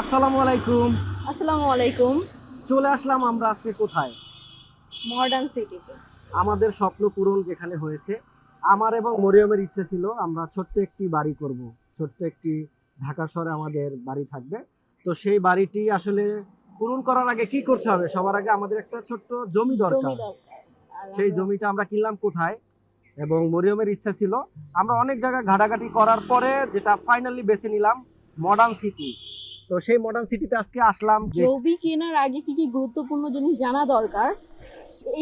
আসসালামু আলাইকুম। আসসালামু আলাইকুম। চলে আসলাম আমরা আজকে কোথায়? মডার্ন সিটিতে আমাদের স্বপ্ন পূরণ যেখানে হয়েছে আমার এবং মরিয়মের ইচ্ছে ছিল আমরা ছোট্ট একটি বাড়ি করব। ছোট্ট একটি ঢাকা শহরে আমাদের বাড়ি থাকবে। তো সেই বাড়িটি আসলে পূরণ করার আগে কি করতে হবে? সবার আগে আমাদের একটা ছোট্ট জমি দরকার। সেই জমিটা আমরা কিনলাম কোথায়? এবং মরিয়মের ইচ্ছা ছিল আমরা অনেক জায়গায় ঘাটাঘাটি করার পরে যেটা ফাইনালি বেছে নিলাম মডার্ন সিটি তো সেই মডার্ন সিটিতে আজকে আসলাম জমি কেনার আগে কি কি গুরুত্বপূর্ণ জিনিস জানা দরকার?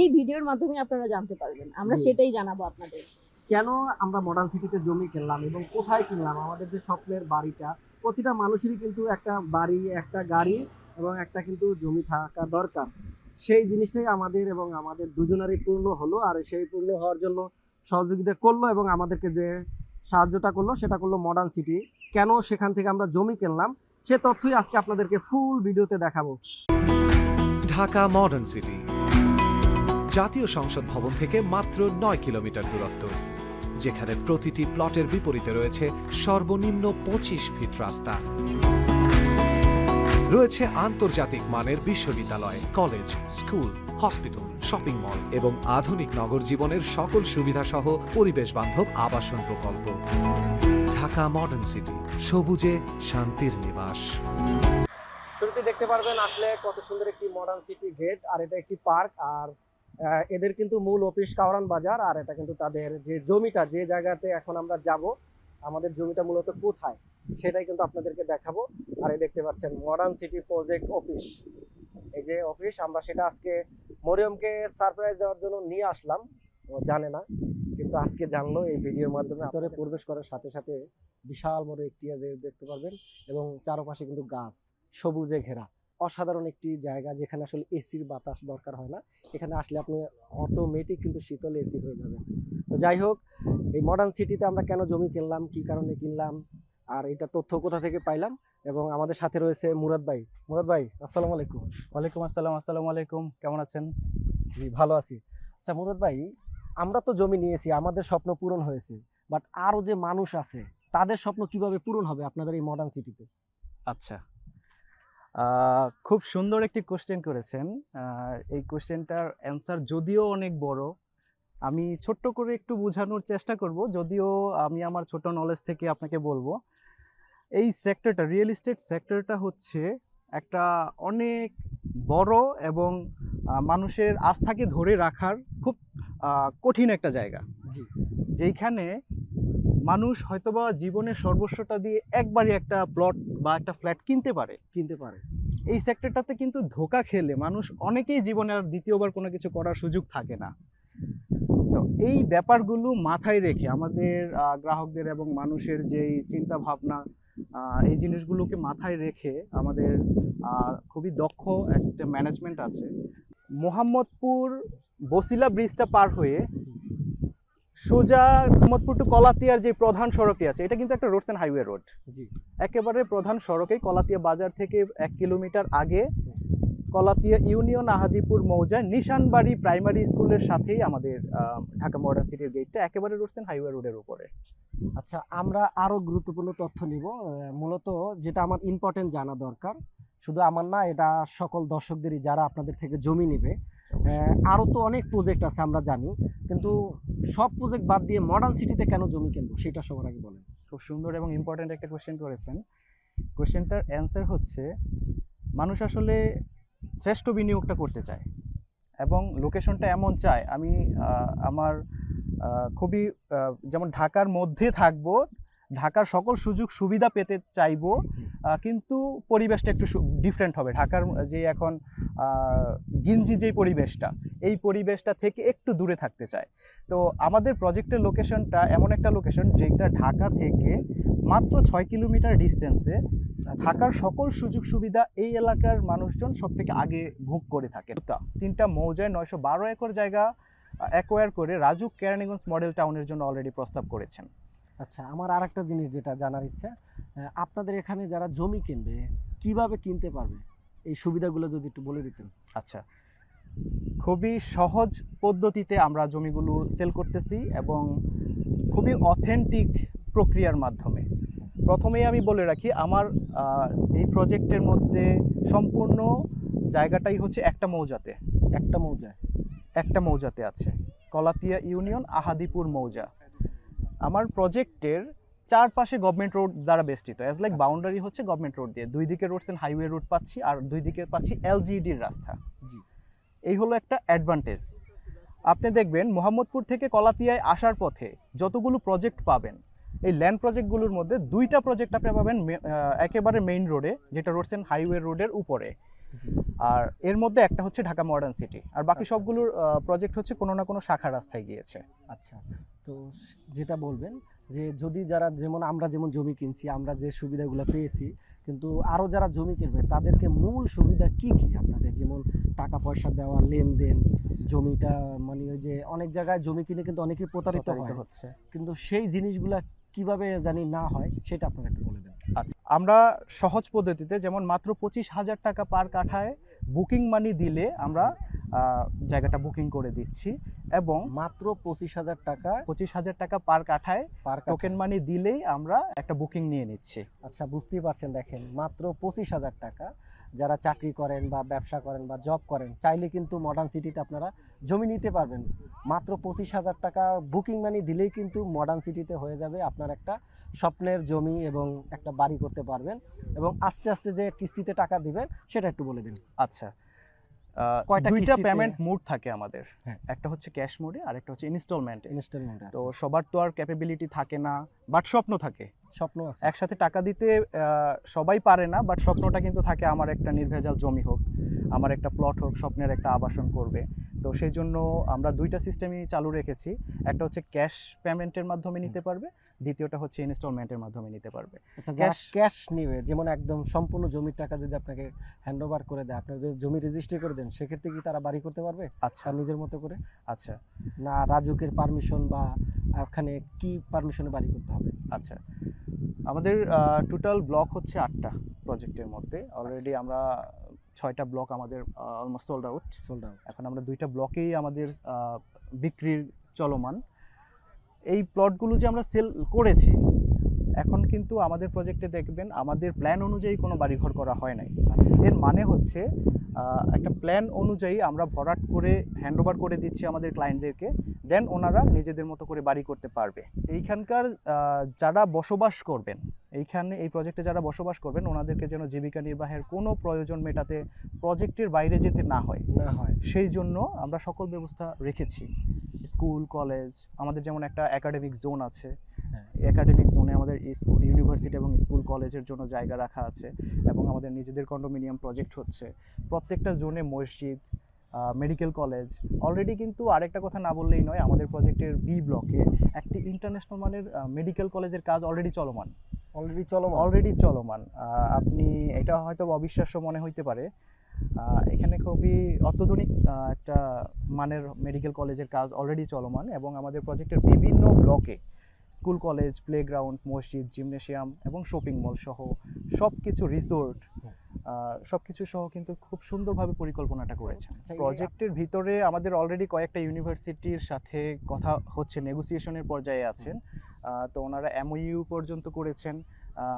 এই ভিডিওর মাধ্যমে আপনারা জানতে পারবেন। আমরা সেটাই জানাব আপনাদের। কেন আমরা মডার্ন সিটিতে জমি কিনলাম এবং কোথায় কিনলাম? আমাদের যে স্বপ্নের বাড়িটা প্রতিটা মানুষেরই কিন্তু একটা বাড়ি একটা গাড়ি এবং একটা কিন্তু জমি থাকা দরকার। সেই জিনিসটাই আমাদের এবং আমাদের দুজনেরই পূর্ণ হলো আর সেই পূর্ণ হওয়ার জন্য সহযোগিতা করল এবং আমাদেরকে যে সাহায্যটা করল সেটা করল মডার্ন সিটি কেন সেখান থেকে আমরা জমি কিনলাম? সে তথ্যই আজকে আপনাদেরকে ফুল ভিডিওতে দেখাবো। ঢাকা মডার্ন সিটি জাতীয় সংসদ ভবন থেকে মাত্র নয় কিলোমিটার দূরত্ব, যেখানে প্রতিটি প্লটের বিপরীতে রয়েছে সর্বনিম্ন পঁচিশ ফিট রাস্তা। রয়েছে আন্তর্জাতিক মানের বিশ্ববিদ্যালয় college school hospital shopping mall এবং আধুনিক নগর জীবনের সকল সুবিধা সহ পরিবেশ বান্ধব আবাসন প্রকল্প। ঢাকা মডার্ন সিটি সবুজে শান্তির নিবাস। শুরুতে দেখতে পারবেন আসলে কত সুন্দর একটি মডার্ন সিটি গেট আর এটা একটি পার্ক আর এদের কিন্তু মূল অফিস কাওরান বাজার, আর এটা কিন্তু তাদের যে জমিটা, যে জায়গাতে এখন আমরা যাব, আমাদের জমিটা মূলত কোথায়, সেটাই কিন্তু আপনাদেরকে দেখাবো। আর এই দেখতে পাচ্ছেন মডার্ন সিটি প্রজেক্ট অফিস এই যে অফিস আমরা সেটা আজকে মরিয়মকে সারপ্রাইজ দেওয়ার জন্য নিয়ে আসলাম, ও জানে না। কিন্তু আজকে জানলো এই ভিডিওর মাধ্যমে ভিতরে প্রবেশ করার সাথে সাথে বিশাল বড় একটি দেখতে পারবেন এবং চারপাশে কিন্তু গাছ সবুজে ঘেরা। অসাধারণ একটি জায়গা যেখানে আসলে এসির বাতাস দরকার হয় না। এখানে আসলে আপনি অটোমেটিক কিন্তু শীতল এসি হয়ে যাবে তো যাই হোক এই মডার্ন সিটিতে আমরা কেন জমি কিনলাম কি কারণে কিনলাম আর এটা তথ্য কোথা থেকে পাইলাম এবং আমাদের সাথে রয়েছে মুরাদ ভাই। মুরাদ ভাই আসসালামু আলাইকুম। ওয়ালাইকুম আসসালাম আসসালামু আলাইকুম। কেমন আছেন? জি ভালো আছি। আচ্ছা মুরাদ ভাই আমরা তো জমি নিয়েছি, আমাদের স্বপ্ন পূরণ হয়েছে বাট আরও যে মানুষ আছে, তাদের স্বপ্ন কীভাবে পূরণ হবে আপনাদের এই মডার্ন সিটিতে আচ্ছা। খুব সুন্দর একটি কোশ্চেন করেছেন। এই কোশ্চেনটার অ্যান্সার যদিও অনেক বড়, আমি ছোট্ট করে একটু বোঝানোর চেষ্টা করব, যদিও আমি আমার ছোট নলেজ থেকে আপনাকে বলব। এই সেক্টরটা রিয়েল এস্টেট সেক্টরটা হচ্ছে একটা অনেক বড় এবং মানুষের আস্থাকে ধরে রাখার খুব কঠিন একটা জায়গা। জি। যেইখানে মানুষ হয়তোবা জীবনের সর্বস্বটা দিয়ে একবারই একটা প্লট বা একটা ফ্ল্যাট কিনতে পারে। কিনতে পারে। এই সেক্টরটাতে কিন্তু ধোকা খেলে মানুষ অনেকেই জীবনে আর দ্বিতীয়বার কোনো কিছু করার সুযোগ থাকে না। তো এই ব্যাপারগুলো মাথায় রেখে আমাদের গ্রাহকদের এবং মানুষের যেই চিন্তা ভাবনা এই জিনিসগুলোকে মাথায় রেখে আমাদের খুবই দক্ষ একটা ম্যানেজমেন্ট আছে। মোহাম্মদপুর বসিলা ব্রিজটা পার হয়ে সোজা মোহাম্মদপুর টু কলাতিয়ার যে প্রধান সড়কটি আছে এটা কিন্তু একটা রোডস অ্যান্ড হাইওয়ে রোড জি। একেবারে প্রধান সড়কেই কলাতিয়া বাজার থেকে এক কিলোমিটার আগে কলাতিয়া ইউনিয়ন আহাদিপুর মৌজায় নিশানবাড়ি প্রাইমারি স্কুলের সাথেই আমাদের ঢাকা মডার্ন সিটির গেটটা একেবারে অ্যান্ড হাইওয়ে রোডের উপরে। আচ্ছা আমরা আরও গুরুত্বপূর্ণ তথ্য নিব। মূলত যেটা আমার ইম্পর্টেন্ট জানা দরকার শুধু আমার না এটা সকল দর্শকদেরই যারা আপনাদের থেকে জমি নেবে। আরও তো অনেক প্রজেক্ট আছে আমরা জানি। কিন্তু সব প্রজেক্ট বাদ দিয়ে মডার্ন সিটিতে কেন জমি কিনবো সেটা সবার আগে বলেন। খুব সুন্দর এবং ইম্পর্ট্যান্ট একটা কোশ্চেন করেছেন। কোশ্চেনটার অ্যান্সার হচ্ছে মানুষ আসলে শ্রেষ্ঠ বিনিয়োগটা করতে চায়। এবং লোকেশনটা এমন চায় আমি আমার খুবই যেমন ঢাকার মধ্যে থাকব ঢাকার সকল সুযোগ সুবিধা পেতে চাইব কিন্তু পরিবেশটা একটু ডিফারেন্ট হবে। ঢাকার যে এখন গিঞ্জি যেই পরিবেশটা এই পরিবেশটা থেকে একটু দূরে থাকতে চায়। তো আমাদের প্রজেক্টের লোকেশনটা এমন একটা লোকেশন যেটা ঢাকা থেকে মাত্র ছয় কিলোমিটার ডিস্টেন্সে ঢাকার সকল সুযোগ সুবিধা এই এলাকার মানুষজন সব থেকে আগে ভোগ করে থাকে তিনটা মৌজায় নয়শো বারো একর জায়গা অ্যাকোয়ার করে রাজু কেরানীগঞ্জ মডেল টাউনের জন্য অলরেডি প্রস্তাব করেছেন। আচ্ছা আমার আর একটা জিনিস যেটা জানার ইচ্ছা আপনাদের এখানে যারা জমি কিনবে কীভাবে কিনতে পারবে? এই সুবিধাগুলো যদি একটু বলে দিতেন। আচ্ছা খুবই সহজ পদ্ধতিতে আমরা জমিগুলো সেল করতেছি এবং খুবই অথেন্টিক প্রক্রিয়ার মাধ্যমে। প্রথমেই আমি বলে রাখি আমার এই প্রজেক্টের মধ্যে সম্পূর্ণ জায়গাটাই হচ্ছে একটা মৌজাতে। একটা মৌজায় একটা মৌজাতে আছে। কলাতিয়া ইউনিয়ন আহাদিপুর মৌজা। আমার প্রজেক্টের চারপাশে গভর্নমেন্ট রোড দ্বারা বেষ্টিত। As like. বাউন্ডারি হচ্ছে গভর্নমেন্ট রোড দিয়ে। দুই দিকে রোডস হাইওয়ে রোড পাচ্ছি আর দুই দিকে পাচ্ছি এলজিডির রাস্তা। জি। এই হলো একটা অ্যাডভান্টেজ আপনি দেখবেন মোহাম্মদপুর থেকে কলাতিয়ায় আসার পথে যতগুলো প্রজেক্ট পাবেন এই ল্যান্ড প্রজেক্টগুলোর মধ্যে দুইটা প্রজেক্ট আপনি পাবেন একেবারে মেইন রোডে যেটা রোডসেন হাইওয়ে রোডের উপরে। আর এর মধ্যে একটা হচ্ছে ঢাকা মডার্ন সিটি আর বাকি আচ্ছা, সবগুলোর প্রজেক্ট হচ্ছে কোনো না কোনো শাখা রাস্তায় গিয়েছে। আচ্ছা তো যেটা বলবেন যে যদি যারা যেমন আমরা যেমন জমি কিনছি আমরা যে সুবিধাগুলো পেয়েছি কিন্তু আরও যারা জমি কিনবে তাদেরকে মূল সুবিধা কি কি? আপনাদের যেমন টাকা পয়সা দেওয়া লেনদেন জমিটা মানে ওই যে অনেক জায়গায় জমি কিনে কিন্তু অনেকেই প্রতারিত হচ্ছে। কিন্তু সেই জিনিসগুলা কীভাবে জানি না হয় সেটা আপনারা একটু বলে দেন। আচ্ছা আমরা সহজ পদ্ধতিতে যেমন মাত্র পঁচিশ হাজার টাকা পার কাঠায় বুকিং মানি দিলে আমরা জায়গাটা বুকিং করে দিচ্ছি এবং মাত্র পঁচিশ হাজার টাকা পঁচিশ হাজার টাকা পার কাঠায় পার টোকেন মানি দিলেই আমরা একটা বুকিং নিয়ে নিচ্ছি। আচ্ছা বুঝতেই পারছেন দেখেন মাত্র পঁচিশ হাজার টাকা। যারা চাকরি করেন বা ব্যবসা করেন বা জব করেন চাইলে কিন্তু মডার্ন সিটিতে আপনারা জমি নিতে পারবেন। মাত্র পঁচিশ হাজার টাকা বুকিং মানি দিলেই কিন্তু মডার্ন সিটিতে হয়ে যাবে আপনার একটা স্বপ্নের জমি এবং একটা বাড়ি করতে পারবেন এবং আস্তে আস্তে যে কিস্তিতে টাকা দিবেন সেটা একটু বলে দিন। আচ্ছা দুইটা পেমেন্ট মোড থাকে আমাদের। হ্যাঁ। একটা হচ্ছে ক্যাশ মোডে আর একটা হচ্ছে ইনস্টলমেন্টে ইনস্টলমেন্ট তো সবার তো আর ক্যাপাবিলিটি থাকে না বাট স্বপ্ন থাকে। স্বপ্ন আছে। একসাথে টাকা দিতে সবাই পারে না বাট স্বপ্নটা কিন্তু থাকে আমার একটা নির্ভেজাল জমি হোক আমার একটা প্লট হোক স্বপ্নের একটা আবাসন করবে। তো সেই জন্য আমরা দুইটা সিস্টেমই চালু রেখেছি। একটা হচ্ছে ক্যাশ পেমেন্টের মাধ্যমে নিতে পারবে দ্বিতীয়টা হচ্ছে ইনস্টলমেন্টের মাধ্যমে নিতে পারবে। আচ্ছা যারা cash- ক্যাশ নেবে যেমন একদম সম্পূর্ণ জমির টাকা যদি আপনাকে হ্যান্ড ওভার করে দেয় আপনার যদি জমি রেজিস্ট্রি করে দেন সেক্ষেত্রে কি তারা বাড়ি করতে পারবে? আচ্ছা। নিজের মতো করে? আচ্ছা। না রাজুকের পারমিশন বা ওখানে কি পারমিশনে বাড়ি করতে হবে? আচ্ছা আমাদের টোটাল ব্লক হচ্ছে আটটা প্রজেক্টের মধ্যে। অলরেডি আমরা ছয়টা ব্লক আমাদের almost sold out sold out এখন আমরা দুইটা ব্লকেই আমাদের বিক্রির চলমান। এই প্লটগুলো যে আমরা সেল করেছি এখন কিন্তু আমাদের প্রজেক্টে দেখবেন আমাদের প্ল্যান অনুযায়ী কোনো বাড়িঘর করা হয় নাই। আচ্ছা এর মানে হচ্ছে একটা প্ল্যান অনুযায়ী আমরা ভরাট করে হ্যান্ডওভার করে দিচ্ছি আমাদের ক্লায়েন্টদেরকে দেন ওনারা নিজেদের মতো করে বাড়ি করতে পারবে। এইখানকার যারা বসবাস করবেন এইখানে এই প্রজেক্টে যারা বসবাস করবেন ওনাদেরকে যেন জীবিকা নির্বাহের কোনো প্রয়োজন মেটাতে প্রজেক্টের বাইরে যেতে না হয়। না হয়। সেই জন্য আমরা সকল ব্যবস্থা রেখেছি। স্কুল কলেজ আমাদের যেমন একটা একাডেমিক জোন আছে। একাডেমিক জোনে আমাদের স্কুল ইউনিভার্সিটি এবং স্কুল কলেজের জন্য জায়গা রাখা আছে এবং আমাদের নিজেদের কন্ডোমিনিয়াম প্রজেক্ট হচ্ছে। প্রত্যেকটা জোনে মসজিদ মেডিকেল কলেজ অলরেডি কিন্তু আরেকটা কথা না বললেই নয় আমাদের প্রজেক্টের বি ব্লকে একটি ইন্টারন্যাশনাল মানের মেডিকেল কলেজের কাজ অলরেডি চলমান। অলরেডি চলো অলরেডি চলমান। আপনি এটা হয়তো অবিশ্বাস্য মনে হইতে পারে। এখানে খুবই অত্যাধুনিক একটা মানের মেডিকেল কলেজের কাজ অলরেডি চলমান এবং আমাদের প্রজেক্টের বিভিন্ন ব্লকে স্কুল কলেজ প্লেগ্রাউন্ড মসজিদ জিমনেশিয়াম এবং শপিং মল সহ সব কিছু রিসোর্ট সব কিছু সহ কিন্তু খুব সুন্দরভাবে পরিকল্পনাটা করেছেন প্রজেক্টের ভিতরে আমাদের অলরেডি কয়েকটা ইউনিভার্সিটির সাথে কথা হচ্ছে নেগোসিয়েশনের পর্যায়ে আছেন। তো ওনারা এমওইউ পর্যন্ত করেছেন।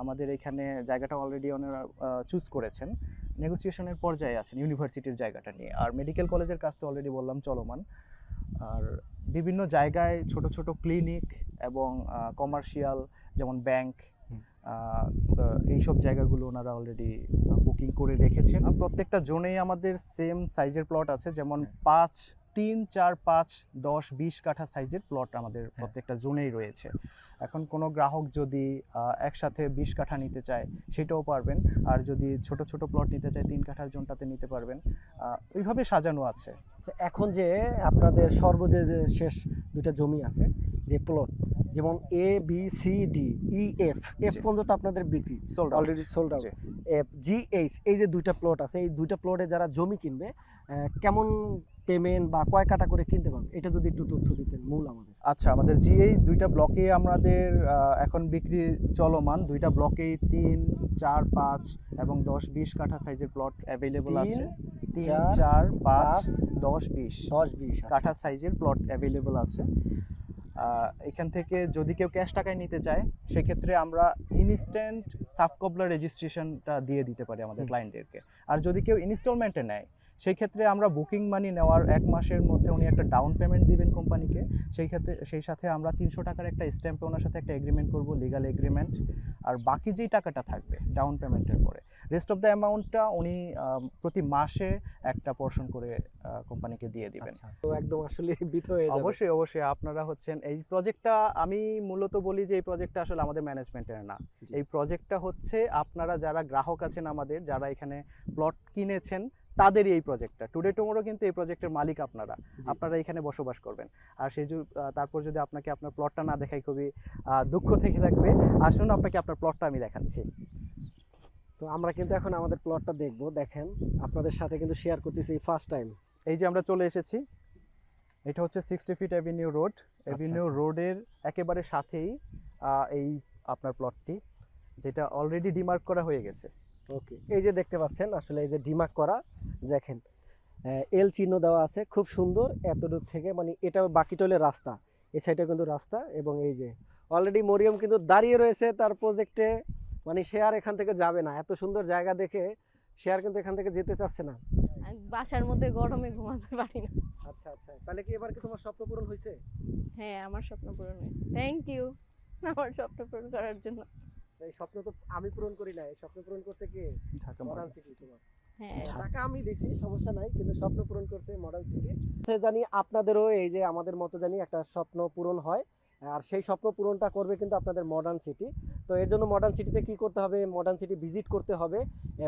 আমাদের এখানে জায়গাটা অলরেডি ওনারা চুজ করেছেন। নেগোসিয়েশনের পর্যায়ে আছেন ইউনিভার্সিটির জায়গাটা নিয়ে। আর মেডিকেল কলেজের কাজ তো অলরেডি বললাম চলমান। আর বিভিন্ন জায়গায় ছোট ছোট ক্লিনিক এবং কমার্শিয়াল যেমন ব্যাংক। এইসব জায়গাগুলো ওনারা অলরেডি বুকিং করে রেখেছেন প্রত্যেকটা জোনেই আমাদের সেম সাইজের প্লট আছে যেমন হ্যাঁ। পাঁচ তিন চার পাঁচ দশ বিশ কাঠা সাইজের প্লট আমাদের হ্যাঁ। প্রত্যেকটা জোনেই রয়েছে। এখন কোনো গ্রাহক যদি একসাথে বিশ কাঠা নিতে চায় সেটাও পারবেন। আর যদি ছোট ছোট প্লট নিতে চায় তিন কাঠার জোনটাতে নিতে পারবেন। ওইভাবে সাজানো আছে। আচ্ছা, এখন যে আপনাদের সর্ব যে শেষ দুইটা জমি আছে যে প্লট যেমন A B C D E F F. পর্যন্ত আপনাদের বিক্রি sold already sold out F G. H এই যে দুইটা প্লট আছে এই দুইটা প্লটে যারা জমি কিনবে কেমন পেমেন্ট বা কয় কাটা করে কিনতে পারবে? এটা যদি একটু তথ্য দিতেন মূল আমাদের। আচ্ছা আমাদের জিএইচ দুইটা ব্লকে আমাদের এখন বিক্রি চলমান। দুইটা ব্লকেই তিন চার পাঁচ এবং দশ বিশ কাঠা সাইজের প্লট অ্যাভেলেবল আছে। তিন চার, পাঁচ, দশ বিশ দশ বিশ আচ্ছা। কাঠা সাইজের প্লট অ্যাভেলেবল আছে। এখান থেকে যদি কেউ ক্যাশ টাকায় নিতে চায় সেক্ষেত্রে আমরা ইনস্ট্যান্ট সাবকবলার রেজিস্ট্রেশনটা দিয়ে দিতে পারি আমাদের ক্লায়েন্টদেরকে আর যদি কেউ ইনস্টলমেন্টে নেয় সেই ক্ষেত্রে আমরা বুকিং মানি নেওয়ার এক মাসের মধ্যে উনি একটা ডাউন পেমেন্ট দিবেন কোম্পানিকে সেই ক্ষেত্রে সেই সাথে আমরা তিনশো টাকার একটা স্ট্যাম্পে ওনার সাথে একটা এগ্রিমেন্ট করব লিগাল এগ্রিমেন্ট আর বাকি যেই টাকাটা থাকবে ডাউন পেমেন্টের পরে রেস্ট অফ দ্য অ্যামাউন্টটা উনি প্রতি মাসে একটা পোর্শন করে কোম্পানিকে দিয়ে দিবেন। আচ্ছা তো একদম আসলে হয়ে অবশ্যই অবশ্যই আপনারা হচ্ছেন এই প্রজেক্টটা আমি মূলত বলি যে এই প্রজেক্টটা আসলে আমাদের ম্যানেজমেন্টের না। এই প্রজেক্টটা হচ্ছে আপনারা যারা গ্রাহক আছেন আমাদের যারা এখানে প্লট কিনেছেন তাদেরই এই প্রজেক্টটা টুডে টুমোরো কিন্তু এই প্রজেক্টের মালিক আপনারা। আপনারা এখানে বসবাস করবেন। আর সেই যু- তারপর যদি আপনাকে আপনার প্লটটা না দেখাই খুবই দুঃখ থেকে থাকবে। আসুন আপনাকে আপনার প্লটটা আমি দেখাচ্ছি। তো আমরা কিন্তু এখন আমাদের প্লটটা দেখব। দেখেন আপনাদের সাথে কিন্তু শেয়ার করতেছি ফার্স্ট টাইম এই যে আমরা চলে এসেছি। এটা হচ্ছে sixty feet avenue road avenue. রোডের একেবারে সাথেই এই আপনার প্লটটি যেটা অলরেডি ডিমার্ক করা হয়ে গেছে। ওকে এই যে দেখতে পাচ্ছেন আসলে এই যে ডিমার্ক করা দেখেন এল চিহ্ন দেওয়া আছে খুব সুন্দর এতটুক থেকে মানে এটা বাকি টলে রাস্তা। এই সাইডে কিন্তু রাস্তা এবং এই যে অলরেডি মরিয়ম কিন্তু দাঁড়িয়ে রয়েছে তার প্রজেক্টে মানে সে আর এখান থেকে যাবে না। এত সুন্দর জায়গা দেখে সে আর কিন্তু এখান থেকে যেতে চাচ্ছে না। বাসার মধ্যে গরমে ঘুমাতে পারি না। আচ্ছা আচ্ছা। তাহলে কি এবার কি তোমার স্বপ্ন পূরণ হয়েছে? হ্যাঁ আমার স্বপ্ন পূরণ হয়েছে। থ্যাংক ইউ আমার স্বপ্ন পূরণ করার জন্য। এই স্বপ্ন তো আমি পূরণ করি না এই স্বপ্ন পূরণ করছে কে? ঢাকা মডার্ন। সিটি তোমার। হ্যাঁ। টাকা আমি দিছি সমস্যা নাই কিন্তু স্বপ্ন পূরণ করছে মডার্ন সিটি জানি আপনাদেরও এই যে আমাদের মতো জানি একটা স্বপ্ন পূরণ হয় আর সেই স্বপ্ন পূরণটা করবে কিন্তু আপনাদের মডার্ন সিটি তো এর জন্য মডার্ন সিটিতে কি করতে হবে? মডার্ন সিটি ভিজিট করতে হবে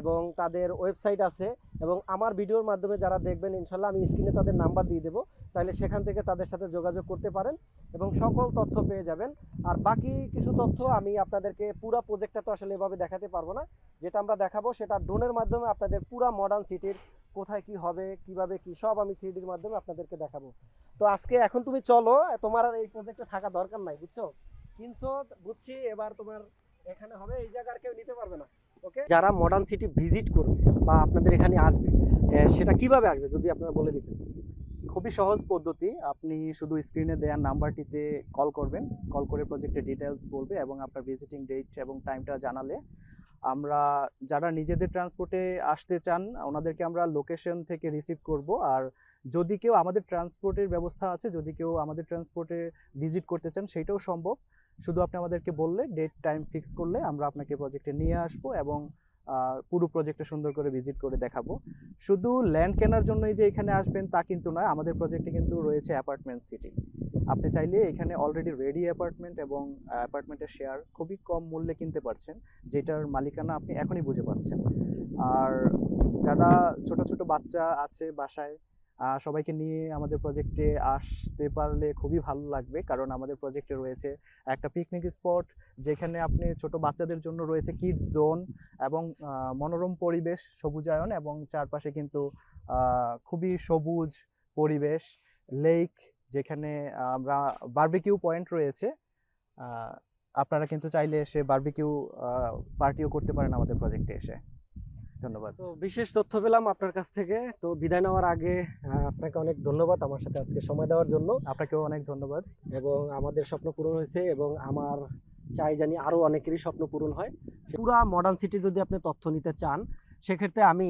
এবং তাদের ওয়েবসাইট আছে এবং আমার ভিডিওর মাধ্যমে যারা দেখবেন, ইনশাল্লাহ আমি স্ক্রিনে তাদের নাম্বার দিয়ে দেবো। চাইলে সেখান থেকে তাদের সাথে যোগাযোগ করতে পারেন এবং সকল তথ্য পেয়ে যাবেন। আর বাকি কিছু তথ্য আমি আপনাদেরকে পুরো প্রজেক্টটা তো আসলে এভাবে দেখাতে পারব না। যেটা আমরা দেখাবো সেটা ড্রোনের মাধ্যমে আপনাদের পুরো মডার্ন সিটির কোথায় কি হবে, কীভাবে কি, সব আমি থ্রিডির মাধ্যমে আপনাদেরকে দেখাবো। তো আজকে এখন তুমি চলো, তোমার আর এই প্রজেক্টে থাকা দরকার নাই, বুঝছ? কিনছো বুঝছি এবার তোমার এখানে হবে, এই জায়গা আর কেউ নিতে পারবে না। যারা মডার্ন সিটি ভিজিট করবে বা আপনাদের এখানে আসবে সেটা কীভাবে আসবে যদি আপনারা বলে দিতেন? খুবই সহজ পদ্ধতি। আপনি শুধু স্ক্রিনে দেওয়া নাম্বারটিতে কল করবেন। কল করে প্রজেক্টের ডিটেলস বলবে এবং আপনার ভিজিটিং ডেট এবং টাইমটা জানালে আমরা যারা নিজেদের ট্রান্সপোর্টে আসতে চান ওনাদেরকে আমরা লোকেশন থেকে রিসিভ করব। আর যদি কেউ আমাদের ট্রান্সপোর্টের ব্যবস্থা আছে যদি কেউ আমাদের ট্রান্সপোর্টে ভিজিট করতে চান সেটাও সম্ভব। শুধু আপনি আমাদেরকে বললে ডেট টাইম ফিক্স করলে আমরা আপনাকে প্রজেক্টে নিয়ে আসব এবং পুরো প্রজেক্টটা সুন্দর করে ভিজিট করে দেখাবো। শুধু ল্যান্ড কেনার জন্যই যে এখানে আসবেন তা কিন্তু নয়, আমাদের প্রজেক্টে কিন্তু রয়েছে অ্যাপার্টমেন্ট সিটি আপনি চাইলে এখানে অলরেডি রেডি অ্যাপার্টমেন্ট এবং অ্যাপার্টমেন্টের শেয়ার খুবই কম মূল্যে কিনতে পারছেন, যেটার মালিকানা আপনি এখনই বুঝে পাচ্ছেন। আর যারা ছোট ছোট বাচ্চা আছে বাসায় সবাইকে নিয়ে আমাদের প্রজেক্টে আসতে পারলে খুবই ভালো লাগবে। কারণ আমাদের প্রজেক্টে রয়েছে একটা পিকনিক স্পট যেখানে আপনি ছোট বাচ্চাদের জন্য রয়েছে কিডস জোন এবং মনোরম পরিবেশ, সবুজায়ন এবং চারপাশে কিন্তু খুবই সবুজ পরিবেশ। লেক যেখানে আমরা বারবিকিউ পয়েন্ট রয়েছে। আপনারা কিন্তু চাইলে এসে বারবিকিউ পার্টিও করতে পারেন আমাদের প্রজেক্টে এসে। ধন্যবাদ। তো বিশেষ তথ্য পেলাম আপনার কাছ থেকে। তো বিদায় নেওয়ার আগে আপনাকে অনেক ধন্যবাদ আমার সাথে আজকে সময় দেওয়ার জন্য। আপনাকেও অনেক ধন্যবাদ। এবং আমাদের স্বপ্ন পূরণ হয়েছে এবং আমার চাই জানি আরও অনেকেরই স্বপ্ন পূরণ হয়। পুরা মডার্ন সিটি যদি আপনি তথ্য নিতে চান সেক্ষেত্রে আমি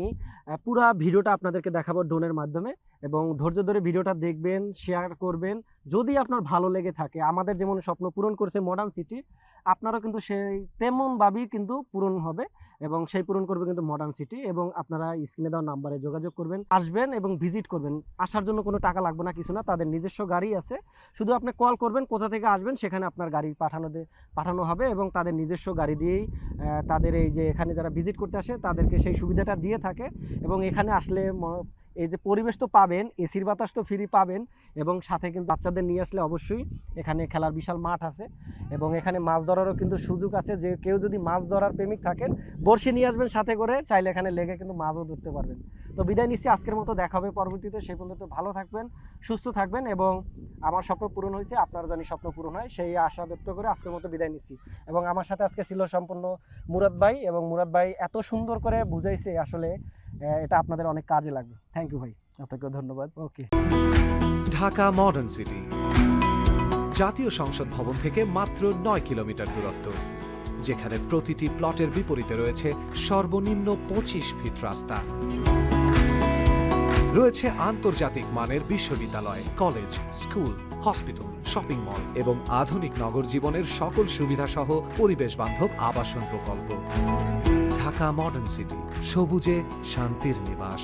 পুরা ভিডিওটা আপনাদেরকে দেখাবো ড্রোনের মাধ্যমে। এবং ধৈর্য ধরে ভিডিওটা দেখবেন শেয়ার করবেন। যদি আপনার ভালো লেগে থাকে, আমাদের যেমন স্বপ্ন পূরণ করছে মডার্ন সিটি আপনারও কিন্তু সেই তেমনভাবেই কিন্তু পূরণ হবে এবং সেই পূরণ করবে কিন্তু মডার্ন সিটি এবং আপনারা স্ক্রিনে দেওয়া নাম্বারে যোগাযোগ করবেন, আসবেন এবং ভিজিট করবেন। আসার জন্য কোনো টাকা লাগবে না, কিছু না, তাদের নিজস্ব গাড়ি আছে। শুধু আপনি কল করবেন, কোথা থেকে আসবেন সেখানে আপনার গাড়ি পাঠানো পাঠানো হবে এবং তাদের নিজস্ব গাড়ি দিয়েই তাদের এই যে এখানে যারা ভিজিট করতে আসে, তাদেরকে সেই সুবিধাটা দিয়ে থাকে এবং এখানে আসলে এই যে পরিবেশ তো পাবেন এসির বাতাস তো ফ্রি পাবেন এবং সাথে কিন্তু বাচ্চাদের নিয়ে আসলে অবশ্যই এখানে খেলার বিশাল মাঠ আছে এবং এখানে মাছ ধরারও কিন্তু সুযোগ আছে যে কেউ যদি মাছ ধরার প্রেমিক থাকেন, বড়শি নিয়ে আসবেন সাথে করে, চাইলে এখানে লেগে কিন্তু মাছও ধরতে পারবেন। তো বিদায় নিচ্ছি, আজকের মতো দেখা হবে পরবর্তীতে সেই পর্যন্ত ভালো থাকবেন, সুস্থ থাকবেন এবং আমার স্বপ্ন পূরণ হয়েছে, আপনার জানি স্বপ্ন পূরণ হয়, সেই আশা ব্যক্ত করে আজকের মতো বিদায় নিচ্ছি। এবং আমার সাথে আজকে ছিল সম্পূর্ণ মুরাদ ভাই এবং মুরাদ ভাই এত সুন্দর করে বুঝাইছে আসলে এটা আপনাদের অনেক কাজে লাগবে। থ্যাংক ইউ ভাই। আপনাকেও ধন্যবাদ। ওকে ঢাকা মডার্ন সিটি জাতীয় সংসদ ভবন থেকে মাত্র নয় কিলোমিটার দূরত্ব, যেখানে প্রতিটি প্লটের বিপরীতে রয়েছে সর্বনিম্ন পঁচিশ ফিট রাস্তা। রয়েছে আন্তর্জাতিক মানের বিশ্ববিদ্যালয়, college, school, hospital, shopping mall এবং আধুনিক নগর জীবনের সকল সুবিধা সহ পরিবেশ বান্ধব আবাসন প্রকল্প। ঢাকা মডার্ন সিটি সবুজে শান্তির নিবাস।